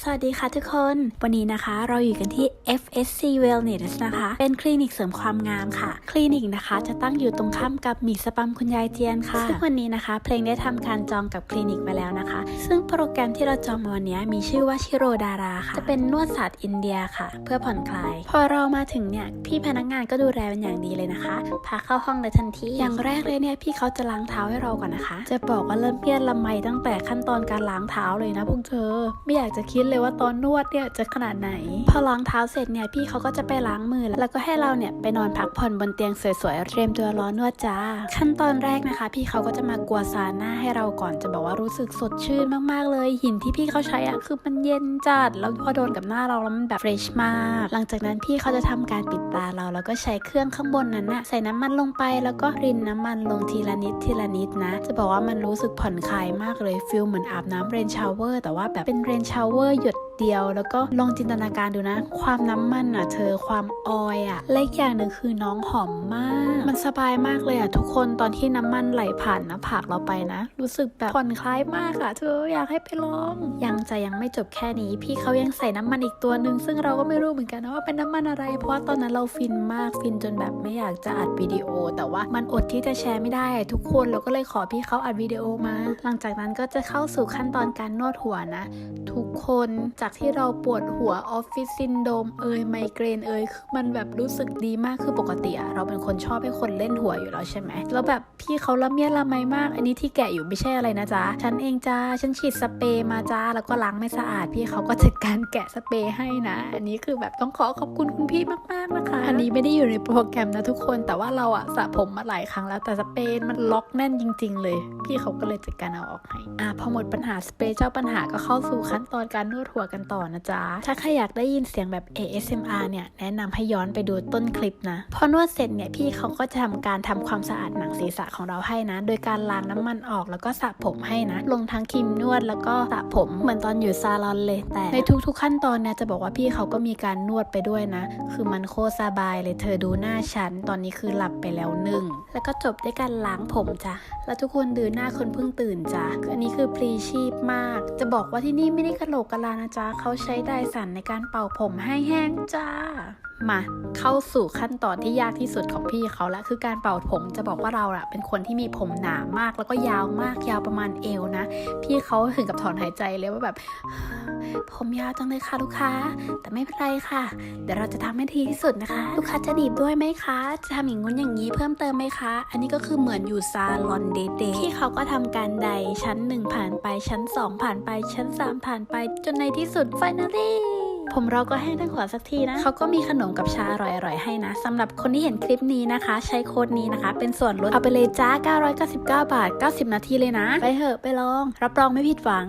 สวัสดีค่ะทุกคน วันนี้นะคะเราอยู่กันที่ FSC Wellness นะคะ เป็นคลินิกเสริมความงามค่ะ คลินิกนะคะจะตั้งอยู่ตรงข้ามกับหมีสปัมคุณยายเจียนค่ะซึ่งวันนี้นะคะ เพลงได้ทำการจองกับคลินิกไปแล้วนะคะ ซึ่งโปรแกรมที่เราจองมาวันนี้มีชื่อว่าชิโรดาราค่ะ จะเป็นนวดศาสตร์อินเดียค่ะ เพื่อผ่อนคลาย พอเรามาถึงเนี่ยพี่พนักงานก็ดูแลเป็นอย่างดีเลยนะคะ พาเข้าห้องเลยทันที อย่างแรกเลยเนี่ยพี่เขาจะล้างเท้าให้เราก่อนนะคะ จะบอกว่าเริ่มเพี้ยนละไมตั้งแต่ขั้นตอนการล้างเท้าเลยนะพวกเธอ ไม่อยากจะคิดเลยว่าตอนนวดเนี่ยจะขนาดไหน พอล้างเท้าเสร็จเนี่ยพี่เขาก็จะไปล้างมือ แล้วก็ให้เราเนี่ยไปนอนพักผ่อนบนเตียงสวยๆเตรียมตัวรอนวดจ้า ขั้นตอนแรกนะคะ พี่เขาก็จะมากลัวซาน่าให้เราก่อนจะบอกว่ารู้สึกสดชื่นมากๆเลย หินที่พี่เขาใช้อะคือมันเย็นจัด แล้วพอโดนกับหน้าเราแล้วมันแบบเฟรชมาก หลังจากนั้นพี่เขาจะทำการปิดตาเรา แล้วก็ใช้เครื่องข้างบนนั้นนะใส่น้ำมันลงไปแล้วก็รินน้ำมันลงทีละนิดทีละนิดนะ จะบอกว่ามันรู้สึกผ่อนคลายมากเลยฟิลเหมือนอาบน้ำเรนชาวเวอร์แต่ว่าแบบเป็นเรนชาวเวอร์หยด เดียว แล้วก็ลองจินตนาการดูนะ ความน้ำมันอะเธอความออยอะและอีกอย่างหนึ่งคือน้องหอมมาก มันสบายมากเลยอะทุกคนตอนที่น้ำมันไหลผ่านหน้าผากเราไปนะ รู้สึกแบบผ่อนคลายมากอะเธออยากให้ไปลอง ยังจะยังไม่จบแค่นี้ พี่เขายังใส่น้ำมันอีกตัวหนึ่งซึ่งเราก็ไม่รู้เหมือนกันนะว่าเป็นน้ำมันอะไร เพราะว่าตอนนั้นเราฟินมากฟินจนแบบไม่อยากจะอัดวิดีโอ แต่ว่ามันอดที่จะแชร์ไม่ได้ ทุกคนเราก็เลยขอพี่เขาอัดวิดีโอมา หลังจากนั้นก็จะเข้าสู่ขั้นตอนการนวดหัวนะ ทุกคนจากที่เราปวดหัวออฟฟิศซินโดมเอยไมเกรนเอยคือมันแบบรู้สึกดีมากคือปกติอะเราเป็นคนชอบให้คนเล่นหัวอยู่แล้วใช่ไหมแล้วแบบพี่เขาละเมียดละไมมาก อันนี้ที่แกะอยู่ไม่ใช่อะไรนะจ๊ะฉันเองจ้าฉันฉีดสเปรย์มาจ้าแล้วก็ล้างไม่สะอาดพี่เขาก็จัดการแกะสเปรย์ให้นะ อันนี้คือแบบต้องขอขอบคุณคุณพี่มากๆนะคะ อันนี้ไม่ได้อยู่ในโปรแกรมนะทุกคน แต่ว่าเราอะสระผมมาหลายครั้งแล้ว แต่สเปรย์มันล็อกแน่นจริง ๆ เลย พี่เขาก็เลยจัดการเอาออกให้ อะพอหมดปัญหาสเปรย์เจ้าปัญหาก็เข้าสู่ขั้นตอนการนวดหัวกันต่อนะจ๊ะ ถ้าใครอยากได้ยินเสียงแบบ ASMR เนี่ย แนะนำให้ย้อนไปดูต้นคลิปนะ พอนวดเสร็จเนี่ยพี่เขาก็จะทำการทำความสะอาดหนังศีรษะของเราให้นะ โดยการล้างน้ำมันออกแล้วก็สระผมให้นะ ลงทั้งครีมนวดแล้วก็สระผมเหมือนตอนอยู่ซาลอนเลย แต่ในทุกๆขั้นตอนเนี่ยจะบอกว่าพี่เขาก็มีการนวดไปด้วยนะ คือมันโคตรสบายเลยเธอดูหน้าฉัน ตอนนี้คือหลับไปแล้วหนึ่ง แล้วก็จบด้วยการล้างผมจ้ะ แล้วทุกคนดูหน้าคนเพิ่งตื่นจ้ะคืออันนี้คือพรีชีพมาก จะบอกว่าที่นี่ไม่ได้กระโหลกกะลานะจ๊ะเขาใช้ไดสันในการเป่าผมให้แห้งจ้า มาเข้าสู่ขั้นตอนที่ยากที่สุดของพี่เขาแล้วคือการเป่าผมจะบอกว่าเราอะเป็นคนที่มีผมหนามากแล้วก็ยาวมากยาวประมาณเอวนะ พี่เขาถึงกับถอนหายใจเลยว่าแบบ ผมยาวจังเลยค่ะลูกค้า แต่ไม่เป็นไรค่ะ เดี๋ยวเราจะทำให้ดีที่สุดนะคะ ลูกค้าจะดีบด้วยไหมคะ จะทำอย่างงู้นอย่างนี้เพิ่มเติมไหมคะ อันนี้ก็คือเหมือนอยู่ซาลอนเดย์พี่เขาก็ทำการใดชั้น1ผ่านไปชั้น2ผ่านไปชั้น3ผ่านไปจนในที่สุด finally ผมเราก็แห้งทั้งหัวสักทีนะ เขาก็มีขนมกับชาอร่อยๆ ให้นะสำหรับคนที่เห็นคลิปนี้นะคะ ใช้โค้ดนี้นะคะ เป็นส่วนลดเอาไปเลยจ้า 999 บาท 90 นาทีเลยนะ ไปเหอะไปลอง รับรองไม่ผิดหวัง